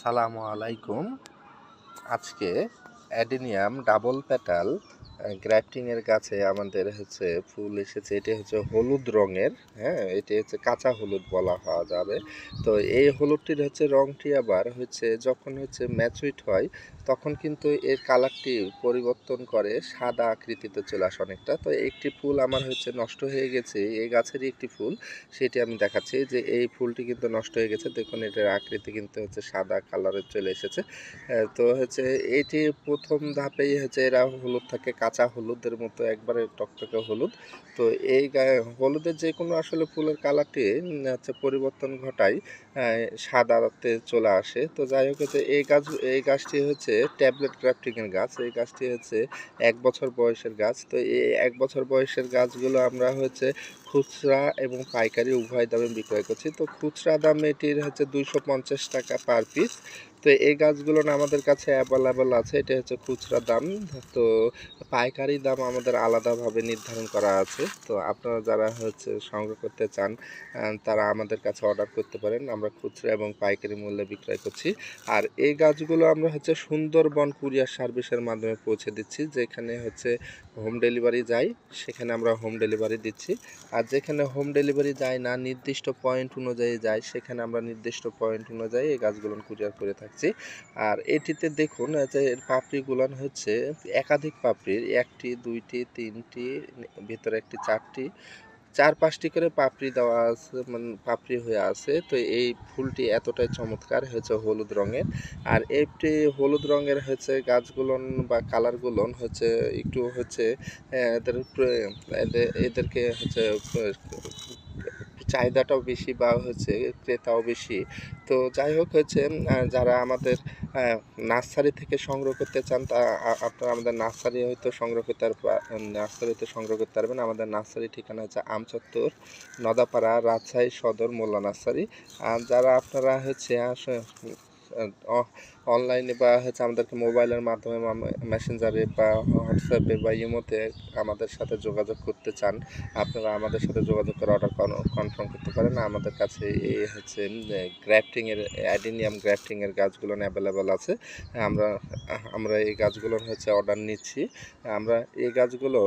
আসসালামু আলাইকুম। আজকে অ্যাডেনিয়াম ডাবল পেটাল গ্রাফটিং এর গাছে আমাদের হচ্ছে ফুল এসেছে এটা হচ্ছে হলুদ রঙের হ্যাঁ এটি হচ্ছে কাঁচা হলুদ বলা হওয়া যাবে। তো এই হলুদটির হচ্ছে রংটি আবার হচ্ছে যখন হচ্ছে ম্যাচুইট হয়, তখন কিন্তু এর কালারটি পরিবর্তন করে সাদা আকৃতিতে চলে আসে অনেকটা। তো একটি ফুল আমার হচ্ছে নষ্ট হয়ে গেছে, এই গাছেরই একটি ফুল, সেটি আমি দেখাচ্ছি যে এই ফুলটি কিন্তু নষ্ট হয়ে গেছে। দেখুন, এটার আকৃতি কিন্তু হচ্ছে সাদা কালারের চলে এসেছে। তো হচ্ছে এটি প্রথম ধাপেই হচ্ছে এরা হলুদ থাকে কাঁচা হলুদের মতো একবারে টকটকে হলুদ। তো এই হলুদের যে কোনো আসলে ফুলের কালারটি হচ্ছে পরিবর্তন ঘটায় সাদাতে চলে আসে। তো যাই হোক হচ্ছে এই গাছ, এই গাছটি হচ্ছে ট্যাবলেট গ্রাফটিংয়ের গাছ। এই গাছটি হচ্ছে এক বছর বয়সের গাছ। তো এই এক বছর বয়সের গাছগুলো আমরা হচ্ছে খুচরা এবং পাইকারি উভয় দামে বিক্রয় করছি। তো খুচরা দাম এটির হচ্ছে দুইশো পঞ্চাশ টাকা পার পিস তো এই গাছগুলো না আমাদের কাছে অ্যাভেলেবেল আছে, এটা হচ্ছে খুচরা দাম। তো পাইকারি দাম আমাদের আলাদাভাবে নির্ধারণ করা আছে। তো আপনারা যারা হচ্ছে সংগ্রহ করতে চান তারা আমাদের কাছে অর্ডার করতে পারেন। আমরা খুচরা এবং পাইকারি মূল্যে বিক্রয় করছি। আর এই গাছগুলো আমরা হচ্ছে সুন্দরবন কুরিয়ার সার্ভিসের মাধ্যমে পৌঁছে দিচ্ছি। যেখানে হচ্ছে হোম ডেলিভারি যায়, সেখানে আমরা হোম ডেলিভারি দিচ্ছি। আর যেখানে হোম ডেলিভারি যায় না, নির্দিষ্ট পয়েন্ট অনুযায়ী যায়, সেখানে আমরা নির্দিষ্ট পয়েন্ট অনুযায়ী এই গাছগুলো কুরিয়ার করে থাকছি। আর এটিতে দেখুন যে এর পাপড়িগুলান হচ্ছে একাধিক পাপড়ির, একটি, দুইটি, তিনটি, ভিতরে একটি চারটি চার পাঁচটি করে পাপড়ি দেওয়া আছে মানে পাপড়ি হয়ে আছে। তো এই ফুলটি এতটাই চমৎকার হয়েছে হলুদ রঙের। আর এটি হলুদ রঙের হয়েছে গাছগুলোন বা কালারগুলোন হচ্ছে, একটু হচ্ছে এদের, এদেরকে হচ্ছে চাহিদাটাও বেশি বা হচ্ছে ক্রেতাও বেশি। তো যাই হোক হচ্ছে যারা আমাদের নার্সারি থেকে সংগ্রহ করতে চান, তা আপনারা আমাদের নার্সারি হয়তো সংগ্রহ করতে নার্সারিতে সংগ্রহ করতে পারবেন। আমাদের নার্সারি ঠিকানা হচ্ছে আমচত্বর, নদাপাড়া, রাজশাহী সদর, মোল্লা নার্সারি। আর যারা আপনারা হচ্ছে অনলাইনে বা হচ্ছে আমাদেরকে মোবাইলের মাধ্যমে মেসেঞ্জারে বা হোয়াটসঅ্যাপে বা ইমোতে আমাদের সাথে যোগাযোগ করতে চান, আপনারা আমাদের সাথে যোগাযোগ করে অর্ডার কনফার্ম করতে পারেন। আমাদের কাছে এই হচ্ছে গ্রাফটিং এর অ্যাডিনিয়াম গ্রাফটিং এর গাছগুলো অ্যাভেলেবেল আছে। আমরা আমরা এই গাছগুলো হচ্ছে অর্ডার নিচ্ছি। আমরা এই গাছগুলো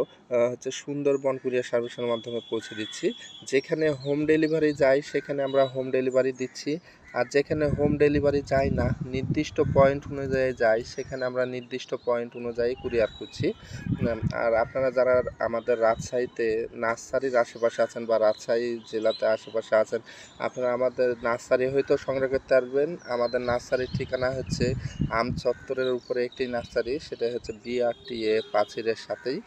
হচ্ছে সুন্দরবন কুরিয়ার সার্ভিসের মাধ্যমে পৌঁছে দিচ্ছি। যেখানে হোম ডেলিভারি যায়, সেখানে আমরা হোম ডেলিভারি দিচ্ছি। আর যেখানে হোম ডেলিভারি যায় না, নির্দিষ্ট পয়েন্ট অনুযায়ী যাই, সেখানে আমরা নির্দিষ্ট পয়েন্ট অনুযায়ী কুরিয়ার করছি আর আপনারা যারা আমাদের রাজশাহীতে নার্সারির আশেপাশে আছেন বা রাজশাহী জেলাতে আশেপাশে আছেন, আপনারা আমাদের নার্সারি হয়তো সংগ্রহ করতে পারবেন। আমাদের নার্সারির ঠিকানা হচ্ছে আম চত্বরের উপরে একটি নার্সারি, সেটা হচ্ছে বিআরটিএ পাঁচিরের সাথেই।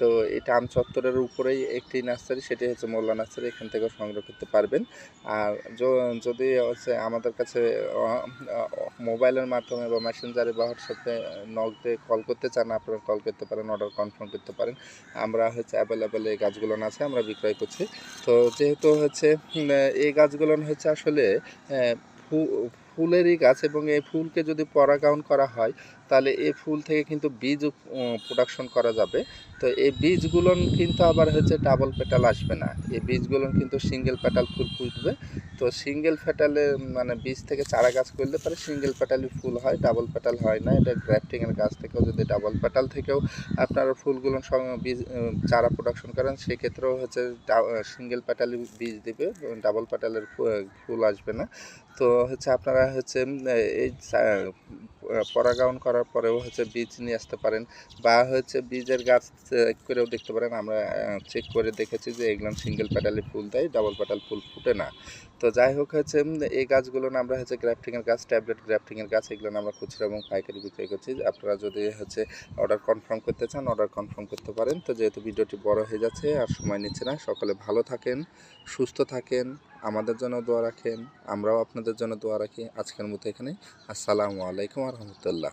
তো এটা আম চত্বরের উপরেই একটি নার্সারি, সেটি হচ্ছে মোল্লা নার্সারি, এখান থেকেও সংগ্রহ করতে পারবেন। আর যদি হচ্ছে আমাদের কাছে মোবাইলের মাধ্যমে বা মেসেঞ্জারে বা হোয়াটসঅ্যাপে নক দিয়ে কল করতে চান, আপনারা কল করতে পারেন, অর্ডার কনফার্ম করতে পারেন। আমরা হচ্ছে অ্যাভেলেবেল এই গাছগুলো আছে আমরা বিক্রয় করছি। তো যেহেতু হচ্ছে এই গাছগুলো হচ্ছে আসলে ফুলেরই গাছ এবং এই ফুলকে যদি পরাগায়ন করা হয় তাহলে এই ফুল থেকে কিন্তু বীজ প্রোডাকশন করা যাবে। তো এই বীজগুলো কিন্তু আবার হচ্ছে ডাবল পেটাল আসবে না। এই বীজগুলো কিন্তু সিঙ্গেল পেটাল ফুল ফুটবে। তো সিঙ্গেল পেটালে মানে বীজ থেকে চারা গাছ করলে পরে সিঙ্গেল পেটালই ফুল হয় ডাবল পেটাল হয় না। এটা গ্রাফটিংয়ের গাছ থেকেও যদি ডাবল পেটাল থেকেও আপনারা ফুলগুলো বীজ চারা প্রোডাকশন করেন, সেক্ষেত্রেও হচ্ছে সিঙ্গেল পেটালি বীজ দিবে ডাবল পেটালের ফুল আসবে না। তো হচ্ছে আপনারা হচ্ছে এই পরাগায়ন করার পরেও হচ্ছে বীজ নিয়ে আসতে পারেন বা হচ্ছে বীজের গাছ চেক করেও দেখতে পারেন। আমরা চেক করে দেখেছি যে এগুলো সিঙ্গেল প্যাটালে ফুল দেয় ডাবল প্যাটাল ফুল ফুটে না। তো যাই হোক হচ্ছে এই গাছগুলো আমরা হচ্ছে গ্রাফটিংয়ের গাছ ট্যাবলেট গ্রাফটিংয়ের গাছ এগুলো আমরা খুচরা এবং পাইকারি বিক্রয় করছি। আপনারা যদি হচ্ছে অর্ডার কনফার্ম করতে চান অর্ডার কনফার্ম করতে পারেন। তো যেহেতু ভিডিওটি বড় হয়ে যাচ্ছে আর সময় নিচ্ছে না, সকলে ভালো থাকেন, সুস্থ থাকেন। আমাদের জন্য দোয়া রাখেন, আমরাও আপনাদের জন্য দোয়া রাখি আজকের মতো এখানে আসসালামু আলাইকুম রহমতুল্লাহ।